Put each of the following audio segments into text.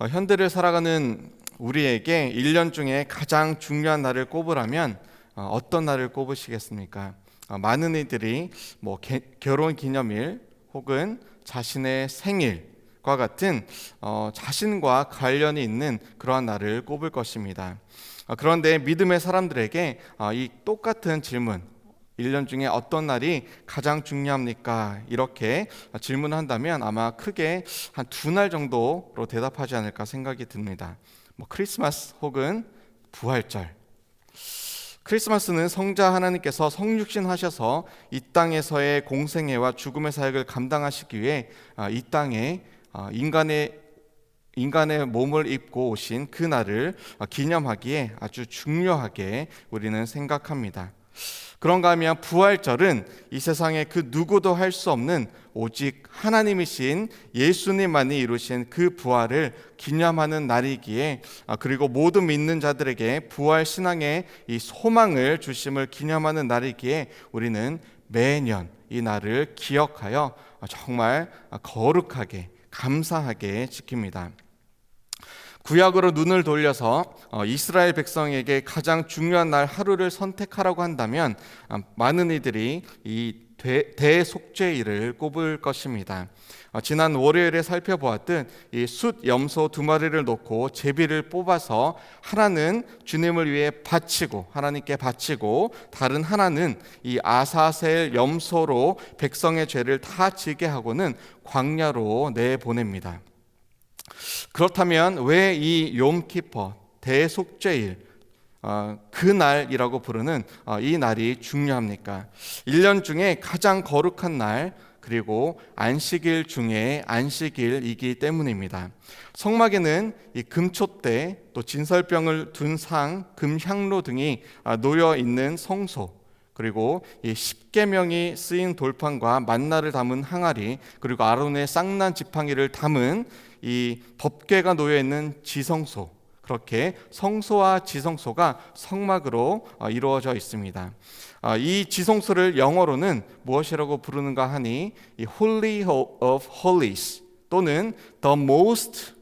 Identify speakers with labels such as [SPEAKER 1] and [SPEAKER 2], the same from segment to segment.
[SPEAKER 1] 어, 현대를 살아가는 우리에게 1년 중에 가장 중요한 날을 꼽으라면 어, 어떤 날을 꼽으시겠습니까? 어, 많은 이들이 뭐 개, 결혼 기념일 혹은 자신의 생일과 같은 어, 자신과 관련이 있는 그러한 날을 꼽을 것입니다. 어, 그런데 믿음의 사람들에게 어, 이 똑같은 질문 1년 중에 어떤 날이 가장 중요합니까? 이렇게 질문한다면 아마 크게 한 두 날 정도로 대답하지 않을까 생각이 듭니다. 뭐 크리스마스 혹은 부활절. 크리스마스는 성자 하나님께서 성육신 하셔서 이 땅에서의 공생애와 죽음의 사역을 감당하시기 위해 아, 이 땅에 아, 인간의 인간의 몸을 입고 오신 그 날을 기념하기에 아주 중요하게 우리는 생각합니다. 그런가 하면 부활절은 이 세상에 그 누구도 할 수 없는 오직 하나님이신 예수님만이 이루신 그 부활을 기념하는 날이기에 아, 그리고 모든 믿는 자들에게 부활 신앙의 이 소망을 주심을 기념하는 날이기에 우리는 매년 이 날을 기억하여 정말 거룩하게 감사하게 지킵니다. 구약으로 눈을 돌려서 어, 이스라엘 백성에게 가장 중요한 날 하루를 선택하라고 한다면 어, 많은 이들이 이 대속죄일을 꼽을 것입니다. 어, 지난 월요일에 살펴보았듯 이숫 염소 두 마리를 놓고 제비를 뽑아서 하나는 주님을 위해 바치고 하나님께 바치고 다른 하나는 이 아사셀 염소로 백성의 죄를 다 지게 하고는 광야로 내 보냅니다. 그렇다면 왜 이 욤키퍼 대속죄일 어, 그날이라고 부르는 어, 이 날이 중요합니까? 1년 중에 가장 거룩한 날 그리고 안식일 중에 안식일이기 때문입니다. 성막에는 이 금촛대 또 진설병을 둔 상, 금향로 등이 아, 놓여 있는 성소 그리고 이 십계명이 쓰인 돌판과 만나를 담은 항아리 그리고 아론의 쌍난 지팡이를 담은 이 법궤가 놓여 있는 지성소 그렇게 성소와 지성소가 성막으로 어, 이루어져 있습니다. 어, 이 지성소를 영어로는 무엇이라고 부르는가 하니 이 Holy of Holies 또는 The Most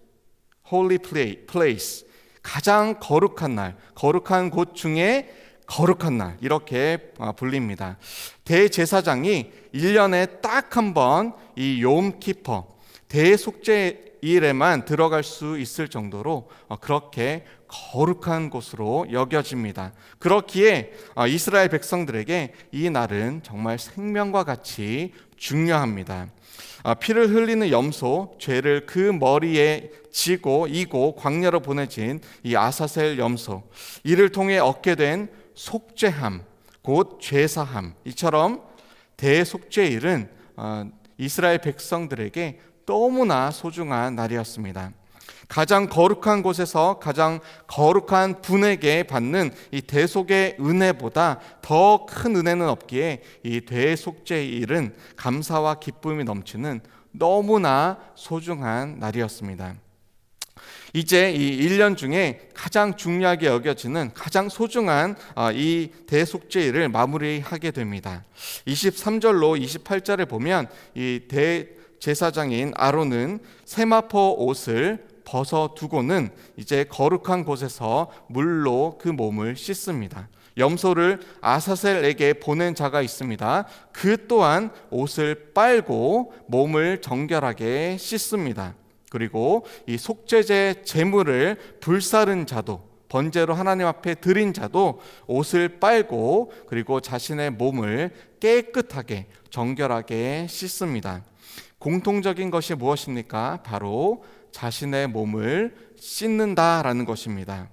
[SPEAKER 1] Holy Place 가장 거룩한 날, 거룩한 곳 중에 거룩한 날 이렇게 어, 불립니다. 대제사장이 1년에 딱 한 번이 욤키퍼 대속죄 일에만 들어갈 수 있을 정도로 어, 그렇게 거룩한 곳으로 여겨집니다. 그렇기에 어, 이스라엘 백성들에게 이 날은 정말 생명과 같이 중요합니다. 어, 피를 흘리는 염소, 죄를 그 머리에 지고 이고 광야로 보내진 이 아사셀 염소, 이를 통해 얻게 된 속죄함, 곧 죄사함, 이처럼 대속죄일은 이스라엘 백성들에게 너무나 소중한 날이었습니다. 가장 거룩한 곳에서 가장 거룩한 분에게 받는 이 대속의 은혜보다 더 큰 은혜는 없기에 이 대속제일은 감사와 기쁨이 넘치는 너무나 소중한 날이었습니다. 이제 이 1년 중에 가장 중요하게 여겨지는 가장 소중한 어, 이 대속제일을 마무리하게 됩니다. 23절로 28절에 보면 이 제사장인 아론은 세마포 옷을 벗어 두고는 이제 거룩한 곳에서 물로 그 몸을 씻습니다. 염소를 아사셀에게 보낸 자가 있습니다. 그 또한 옷을 빨고 몸을 정결하게 씻습니다. 그리고 이 속죄제 제물을 불사른 자도 번제로 하나님 앞에 드린 자도 옷을 빨고 그리고 자신의 몸을 깨끗하게 정결하게 씻습니다. 공통적인 것이 무엇입니까? 바로 자신의 몸을 씻는다라는 것입니다.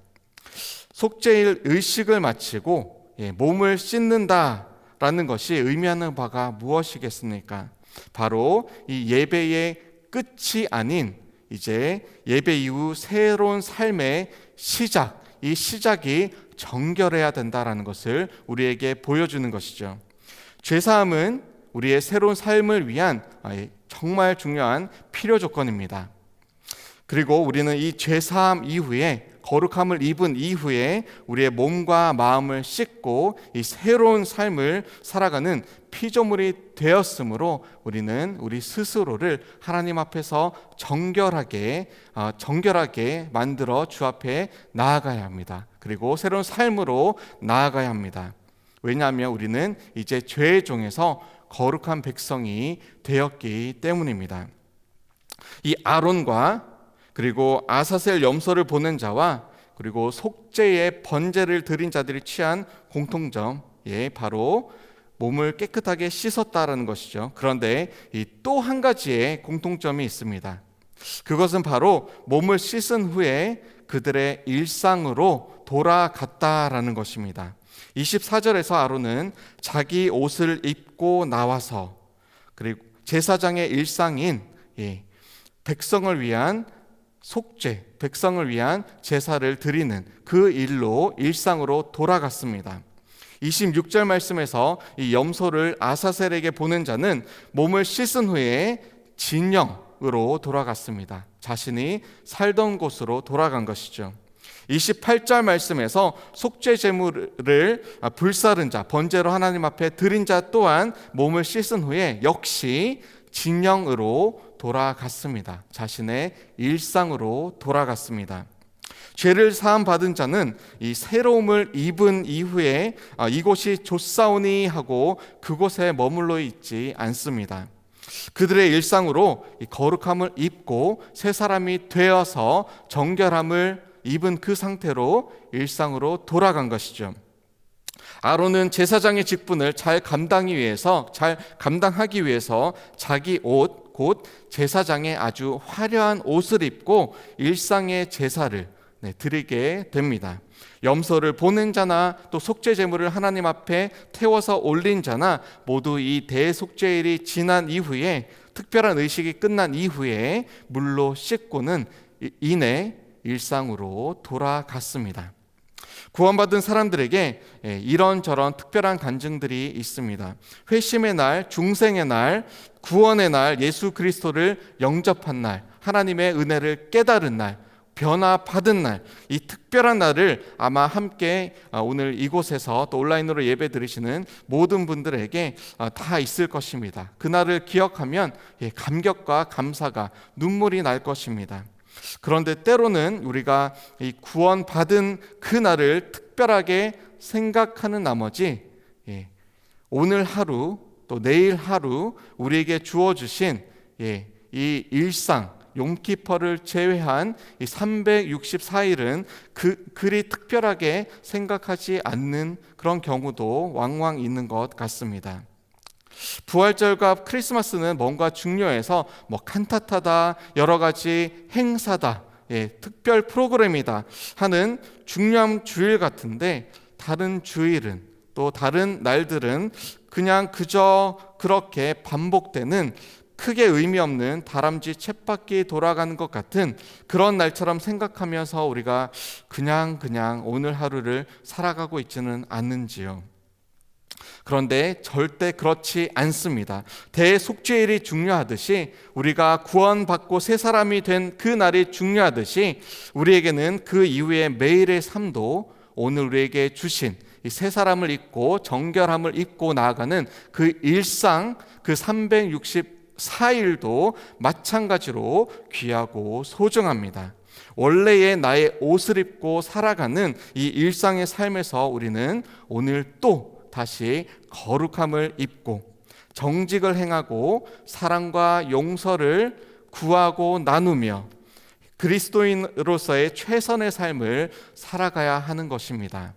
[SPEAKER 1] 속죄일 의식을 마치고 예, 몸을 씻는다라는 것이 의미하는 바가 무엇이겠습니까? 바로 이 예배의 끝이 아닌 이제 예배 이후 새로운 삶의 시작, 이 시작이 정결해야 된다라는 것을 우리에게 보여주는 것이죠. 죄사함은 우리의 새로운 삶을 위한 정말 중요한 필요 조건입니다. 그리고 우리는 이 죄사함 이후에 거룩함을 입은 이후에 우리의 몸과 마음을 씻고 이 새로운 삶을 살아가는 피조물이 되었으므로 우리는 우리 스스로를 하나님 앞에서 정결하게 어, 정결하게 만들어 주 앞에 나아가야 합니다. 그리고 새로운 삶으로 나아가야 합니다. 왜냐하면 우리는 이제 죄의 종에서 거룩한 백성이 되었기 때문입니다. 이 아론과 그리고 아사셀 염소를 보낸 자와 그리고 속죄의 번제를 드린 자들이 취한 공통점, 예, 바로 몸을 깨끗하게 씻었다라는 것이죠. 그런데 이또한 가지의 공통점이 있습니다. 그것은 바로 몸을 씻은 후에 그들의 일상으로 돌아갔다라는 것입니다. 24절에서 아론은 자기 옷을 입고 나와서 그리고 제사장의 일상인 예, 백성을 위한 속죄, 백성을 위한 제사를 드리는 그 일로 일상으로 돌아갔습니다. 26절 말씀에서 이 염소를 아사셀에게 보낸 자는 몸을 씻은 후에 진영으로 돌아갔습니다. 자신이 살던 곳으로 돌아간 것이죠. 28절 말씀에서 속죄 제물을 불사른 자, 번제로 하나님 앞에 드린 자 또한 몸을 씻은 후에 역시 진영으로 돌아갔습니다. 자신의 일상으로 돌아갔습니다. 죄를 사함 받은 자는 이 새로움을 입은 이후에 아, 이곳이 좋사오니 하고 그곳에 머물러 있지 않습니다. 그들의 일상으로 거룩함을 입고 새 사람이 되어서 정결함을 입은 그 상태로 일상으로 돌아간 것이죠. 아론은 제사장의 직분을 잘 감당하기 위해서 잘 감당하기 위해서 자기 옷, 곧 제사장의 아주 화려한 옷을 입고 일상의 제사를 네, 드리게 됩니다. 염소를 보낸 자나 또 속죄 제물을 하나님 앞에 태워서 올린 자나 모두 이 대속죄일이 지난 이후에 특별한 의식이 끝난 이후에 물로 씻고는 이내 일상으로 돌아갔습니다. 구원받은 사람들에게 예, 이런저런 특별한 간증들이 있습니다. 회심의 날, 중생의 날, 구원의 날, 예수 그리스도를 영접한 날, 하나님의 은혜를 깨달은 날, 변화 받은 날, 이 특별한 날을 아마 함께 아, 오늘 이곳에서 또 온라인으로 예배 드리시는 모든 분들에게 아, 다 있을 것입니다. 그날을 기억하면 예, 감격과 감사가 눈물이 날 것입니다. 그런데 때로는 우리가 이 구원받은 그 날을 특별하게 생각하는 나머지 예, 오늘 하루 또 내일 하루 우리에게 주어주신 예, 이 일상 용키퍼를 제외한 이 364일은 그 그리 특별하게 생각하지 않는 그런 경우도 왕왕 있는 것 같습니다. 부활절과 크리스마스는 뭔가 중요해서 뭐 칸타타다 여러 가지 행사다 예, 특별 프로그램이다 하는 중요한 주일 같은데 다른 주일은 또 다른 날들은 그냥 그저 그렇게 반복되는 크게 의미 없는 다람쥐 챗바퀴 돌아가는 것 같은 그런 날처럼 생각하면서 우리가 그냥 그냥 오늘 하루를 살아가고 있지는 않는지요. 그런데 절대 그렇지 않습니다. 대속죄일이 중요하듯이 우리가 구원받고 새 사람이 된 그 날이 중요하듯이 우리에게는 그 이후의 매일의 삶도 오늘 우리에게 주신 새 사람을 입고 정결함을 입고 나아가는 그 일상 그 364일도 마찬가지로 귀하고 소중합니다. 원래의 나의 옷을 입고 살아가는 이 일상의 삶에서 우리는 오늘 또 다시 거룩함을 입고 정직을 행하고 사랑과 용서를 구하고 나누며 그리스도인으로서의 최선의 삶을 살아가야 하는 것입니다.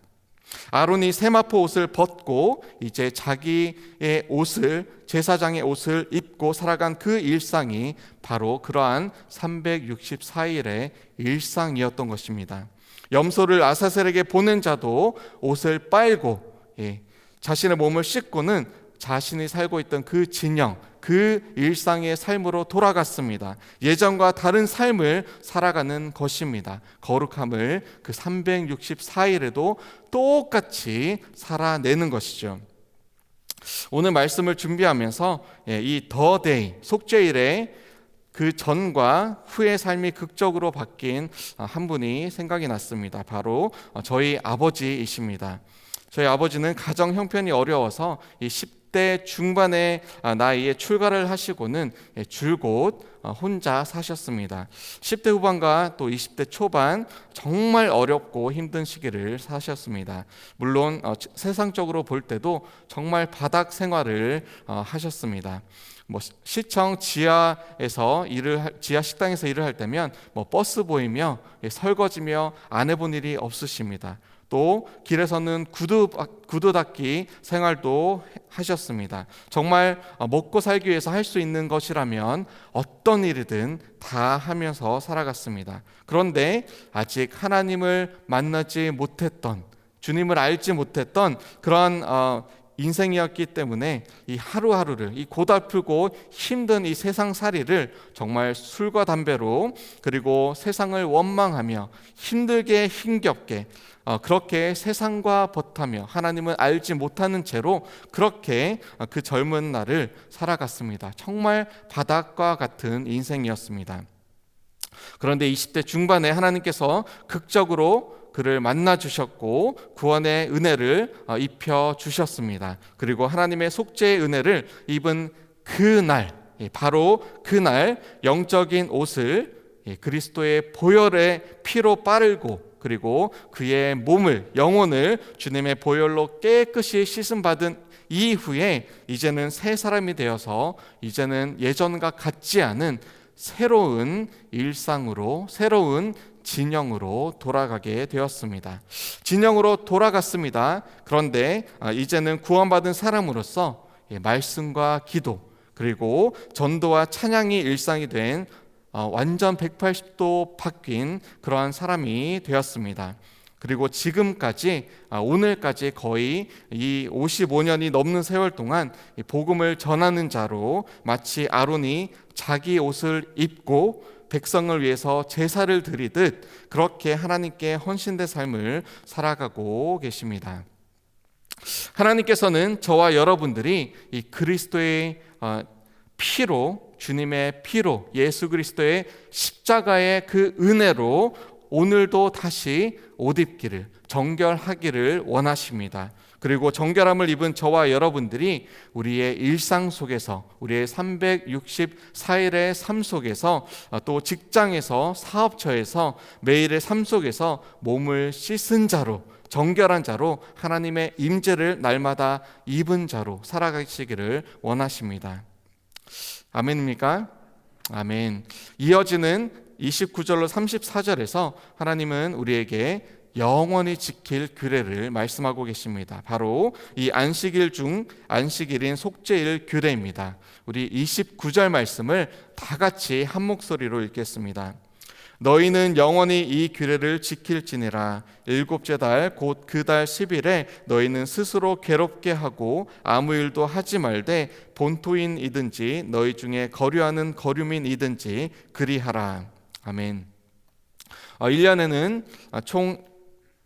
[SPEAKER 1] 아론이 세마포 옷을 벗고 이제 자기의 옷을 제사장의 옷을 입고 살아간 그 일상이 바로 그러한 364일의 일상이었던 것입니다. 염소를 아사셀에게 보낸 자도 옷을 빨고 예, 자신의 몸을 씻고는 자신이 살고 있던 그 진영, 그 일상의 삶으로 돌아갔습니다. 예전과 다른 삶을 살아가는 것입니다. 거룩함을 그 364일에도 똑같이 살아내는 것이죠. 오늘 말씀을 준비하면서 예, 이 더데이 속죄일에 그 전과 후의 삶이 극적으로 바뀐 어, 한 분이 생각이 났습니다. 바로 어, 저희 아버지이십니다. 저희 아버지는 가정 형편이 어려워서 이 10대 중반의 아, 나이에 출가를 하시고는 예, 줄곧 어, 혼자 사셨습니다. 10대 후반과 또 20대 초반 정말 어렵고 힘든 시기를 사셨습니다. 물론 어, 세상적으로 볼 때도 정말 바닥 생활을 어, 하셨습니다. 뭐 시청 지하에서 일을 지하 식당에서 일을 할 때면 뭐 버스 보이며 예, 설거지며 안 해본 일이 없으십니다. 또 길에서는 구두 구두 닦기 생활도 하셨습니다. 정말 먹고 살기 위해서 할 수 있는 것이라면 어떤 일이든 다 하면서 살아갔습니다. 그런데 아직 하나님을 만나지 못했던 주님을 알지 못했던 그런 어, 인생이었기 때문에 이 하루하루를 이 고달프고 힘든 이 세상 살이를 정말 술과 담배로 그리고 세상을 원망하며 힘들게 힘겹게 어, 그렇게 세상과 버타며 하나님을 알지 못하는 채로 그렇게 어, 그 젊은 날을 살아갔습니다. 정말 바닥과 같은 인생이었습니다. 그런데 20대 중반에 하나님께서 극적으로 그를 만나 주셨고 구원의 은혜를 어, 입혀 주셨습니다. 그리고 하나님의 속죄의 은혜를 입은 그날 예, 바로 그날 영적인 옷을 예, 그리스도의 보혈의 피로 빠르고 그리고 그의 몸을 영혼을 주님의 보혈로 깨끗이 씻음 받은 이후에 이제는 새 사람이 되어서 이제는 예전과 같지 않은 새로운 일상으로 새로운 진영으로 돌아가게 되었습니다. 진영으로 돌아갔습니다. 그런데 아, 이제는 구원받은 사람으로서 예, 말씀과 기도 그리고 전도와 찬양이 일상이 된 어, 완전 180도 바뀐 그러한 사람이 되었습니다. 그리고 지금까지 아, 오늘까지 거의 이 55년이 넘는 세월 동안 복음을 전하는 자로 마치 아론이 자기 옷을 입고 백성을 위해서 제사를 드리듯 그렇게 하나님께 헌신된 삶을 살아가고 계십니다. 하나님께서는 저와 여러분들이 이 그리스도의 어, 피로 주님의 피로 예수 그리스도의 십자가의 그 은혜로 오늘도 다시 옷 입기를 정결하기를 원하십니다. 그리고 정결함을 입은 저와 여러분들이 우리의 일상 속에서 우리의 364일의 삶 속에서 또 직장에서 사업처에서 매일의 삶 속에서 몸을 씻은 자로 정결한 자로 하나님의 임재를 날마다 입은 자로 살아가시기를 원하십니다. 아멘입니까? 아멘. 이어지는 29절로 34절에서 하나님은 우리에게 영원히 지킬 규례를 말씀하고 계십니다. 바로 이 안식일 중 안식일인 속죄일 규례입니다. 우리 29절 말씀을 다 같이 한 목소리로 읽겠습니다. 너희는 영원히 이 규례를 지킬지니라 일곱째 달 곧 그 달 10일에 너희는 스스로 괴롭게 하고 아무 일도 하지 말되 본토인이든지 너희 중에 거류하는 거류민이든지 그리하라 아멘. 1년에는 어, 총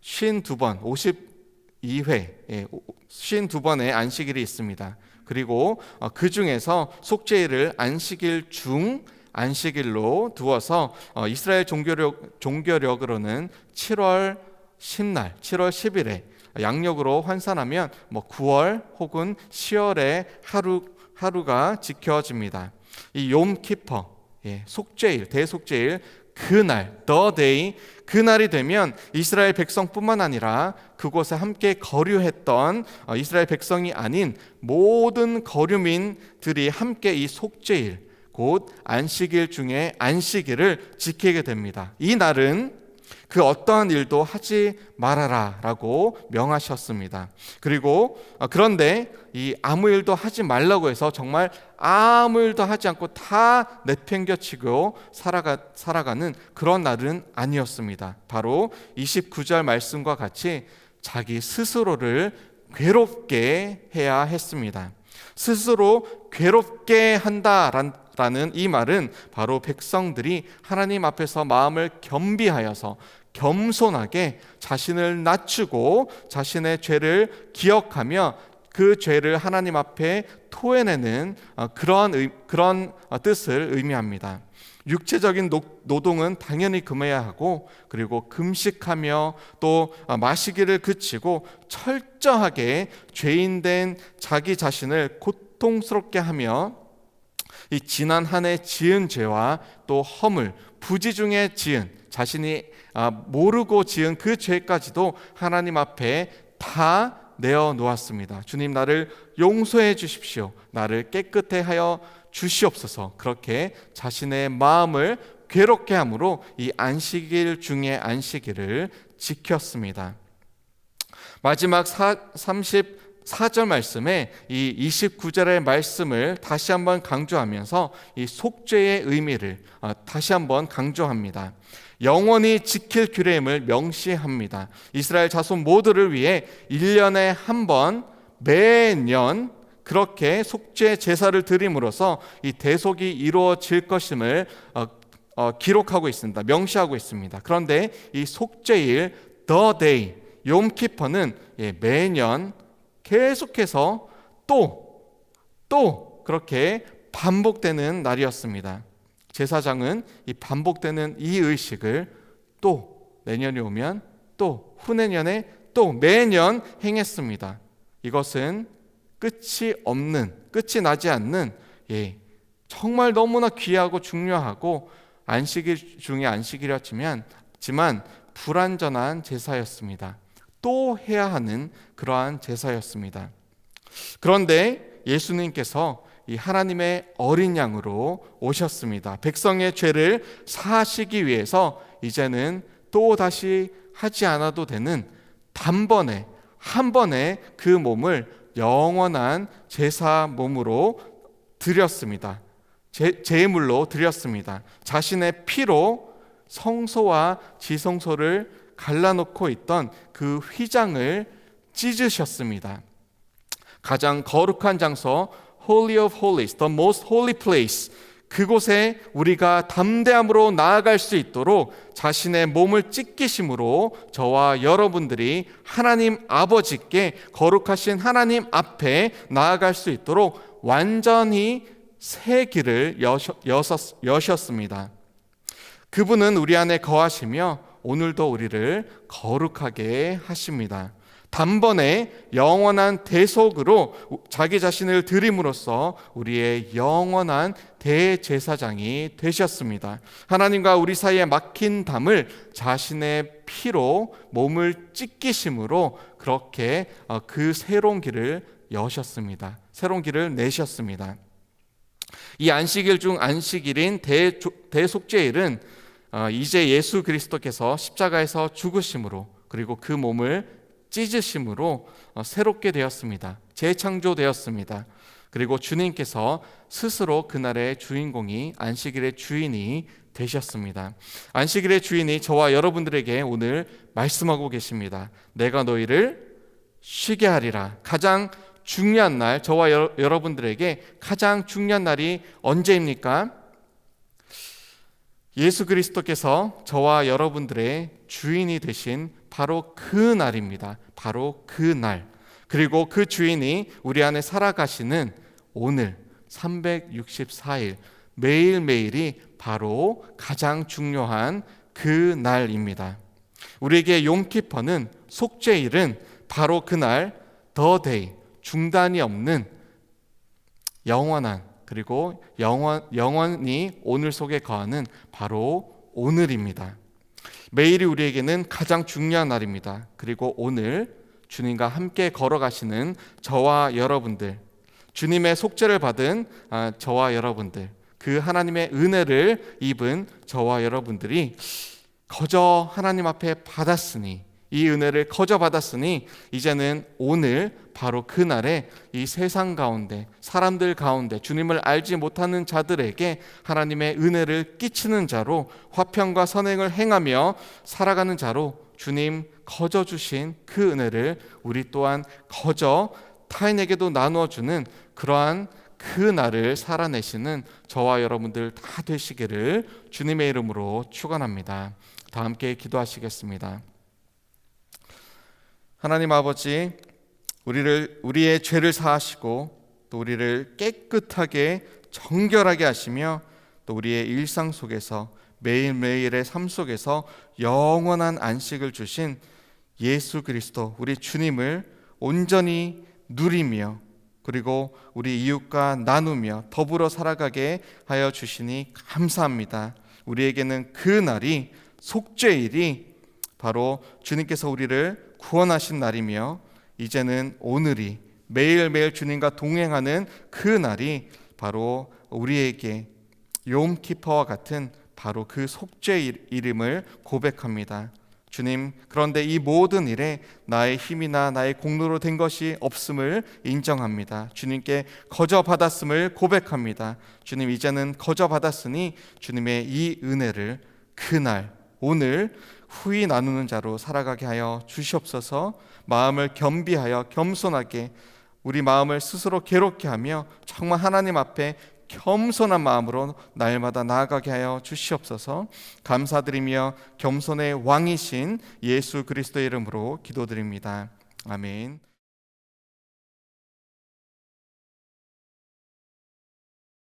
[SPEAKER 1] 52번 52회 52번의 안식일이 있습니다. 그리고 어, 그 중에서 속죄일을 안식일 중 안식일로 두어서 어, 이스라엘 종교력 종교력으로는 7월 10날, 7월 10일에 양력으로 환산하면 뭐 9월 혹은 10월에 하루 하루가 지켜집니다. 이 욤키퍼, 예, 속죄일, 대속죄일 그날, the day, 그날이 되면 이스라엘 백성뿐만 아니라 그곳에 함께 거류했던 어, 이스라엘 백성이 아닌 모든 거류민들이 함께 이 속죄일, 곧 안식일 중에 안식일을 지키게 됩니다. 이 날은 그 어떠한 일도 하지 말아라 라고 명하셨습니다. 그리고 어, 그런데 이 아무 일도 하지 말라고 해서 정말 아무 일도 하지 않고 다 내팽겨치고 살아가 살아가는 그런 날은 아니었습니다. 바로 29절 말씀과 같이 자기 스스로를 괴롭게 해야 했습니다. 스스로 괴롭게 한다란 라는 이 말은 바로 백성들이 하나님 앞에서 마음을 겸비하여서 겸손하게 자신을 낮추고 자신의 죄를 기억하며 그 죄를 하나님 앞에 토해내는 어, 그런 의, 그런 어, 뜻을 의미합니다. 육체적인 노동은 당연히 금해야 하고 그리고 금식하며 또 어, 마시기를 그치고 철저하게 죄인 된 자기 자신을 고통스럽게 하며 이 지난 한 해 지은 죄와 또 허물 부지 중에 지은 자신이 아, 모르고 지은 그 죄까지도 하나님 앞에 다 내어 놓았습니다. 주님 나를 용서해 주십시오. 나를 깨끗해 하여 주시옵소서. 그렇게 자신의 마음을 괴롭게 함으로 이 안식일 중에 안식일을 지켰습니다. 마지막 34절 말씀에 이 29절의 말씀을 다시 한번 강조하면서 이 속죄의 의미를 어, 다시 한번 강조합니다. 영원히 지킬 규례임을 명시합니다. 이스라엘 자손 모두를 위해 1년에 한 번 매년 그렇게 속죄 제사를 드림으로써 이 대속이 이루어질 것임을 어, 어, 기록하고 있습니다. 명시하고 있습니다. 그런데 이 속죄일 the day 욤키퍼는 예, 매년 계속해서 또 또 그렇게 반복되는 날이었습니다. 제사장은 이 반복되는 이 의식을 또 내년이 오면 또 후내년에 또 매년 행했습니다. 이것은 끝이 없는 끝이 나지 않는 예, 정말 너무나 귀하고 중요하고 안식일 중에 안식일이었지만 지만 불완전한 제사였습니다. 또 해야 하는 그러한 제사였습니다. 그런데 예수님께서 이 하나님의 어린 양으로 오셨습니다. 백성의 죄를 사하시기 위해서 이제는 또 다시 하지 않아도 되는 단번에 한 번에 그 몸을 영원한 제사 몸으로 드렸습니다. 제, 제물로 드렸습니다. 자신의 피로 성소와 지성소를 갈라놓고 있던 그 휘장을 찢으셨습니다. 가장 거룩한 장소 Holy of Holies, the most holy place. 그곳에 우리가 담대함으로 나아갈 수 있도록 자신의 몸을 찢기심으로 저와 여러분들이 하나님 아버지께 거룩하신 하나님 앞에 나아갈 수 있도록 완전히 새 길을 여셨, 여셨습니다. 그분은 우리 안에 거하시며 오늘도 우리를 거룩하게 하십니다. 단번에 영원한 대속으로 자기 자신을 드림으로써 우리의 영원한 대제사장이 되셨습니다. 하나님과 우리 사이에 막힌 담을 자신의 피로 몸을 찢기심으로 그렇게 어, 그 새로운 길을 여셨습니다. 새로운 길을 내셨습니다. 이 안식일 중 안식일인 대속죄일은 어, 이제 예수 그리스도께서 십자가에서 죽으심으로 그리고 그 몸을 찢으심으로 어, 새롭게 되었습니다. 재창조되었습니다. 그리고 주님께서 스스로 그날의 주인공이 안식일의 주인이 되셨습니다. 안식일의 주인이 저와 여러분들에게 오늘 말씀하고 계십니다. 내가 너희를 쉬게 하리라. 가장 중요한 날, 저와 여, 러분들에게 가장 중요한 날이 언제입니까? 예수 그리스도께서 저와 여러분들의 주인이 되신 바로 그 날입니다. 바로 그 날. 그리고 그 주인이 우리 안에 살아가시는 오늘 364일 매일매일이 바로 가장 중요한 그 날입니다. 우리에게 용키퍼는 속죄일은 바로 그날 더 데이 중단이 없는 영원한 그리고 영원 영원히 오늘 속에 거하는 바로 오늘입니다. 매일이 우리에게는 가장 중요한 날입니다. 그리고 오늘 주님과 함께 걸어가시는 저와 여러분들, 주님의 속죄를 받은 아, 저와 여러분들, 그 하나님의 은혜를 입은 저와 여러분들이 거저 하나님 앞에 받았으니 이 은혜를 거저 받았으니 이제는 오늘 바로 그날에 이 세상 가운데 사람들 가운데 주님을 알지 못하는 자들에게 하나님의 은혜를 끼치는 자로 화평과 선행을 행하며 살아가는 자로 주님 거저 주신 그 은혜를 우리 또한 거저 타인에게도 나누어 주는 그러한 그 날을 살아내시는 저와 여러분들 다 되시기를 주님의 이름으로 축원합니다. 다 함께 기도하시겠습니다. 하나님 아버지 우리를 우리의 죄를 사하시고 또 우리를 깨끗하게 정결하게 하시며 또 우리의 일상 속에서 매일매일의 삶 속에서 영원한 안식을 주신 예수 그리스도 우리 주님을 온전히 누리며 그리고 우리 이웃과 나누며 더불어 살아가게 하여 주시니 감사합니다. 우리에게는 그 날이 속죄일이 바로 주님께서 우리를 구원하신 날이며 이제는 오늘이 매일매일 주님과 동행하는 그 날이 바로 우리에게 욤키퍼와 같은 바로 그 속죄 이름을 고백합니다. 주님, 그런데 이 모든 일에 나의 힘이나 나의 공로로 된 것이 없음을 인정합니다. 주님께 거저 받았음을 고백합니다. 주님, 이제는 거저 받았으니 주님의 이 은혜를 그날, 오늘 후히 나누는 자로 살아가게 하여 주시옵소서 마음을 겸비하여 겸손하게 우리 마음을 스스로 괴롭게 하며 정말 하나님 앞에 겸손한 마음으로 날마다 나아가게 하여 주시옵소서. 감사드리며 겸손의 왕이신 예수 그리스도의 이름으로 기도드립니다. 아멘.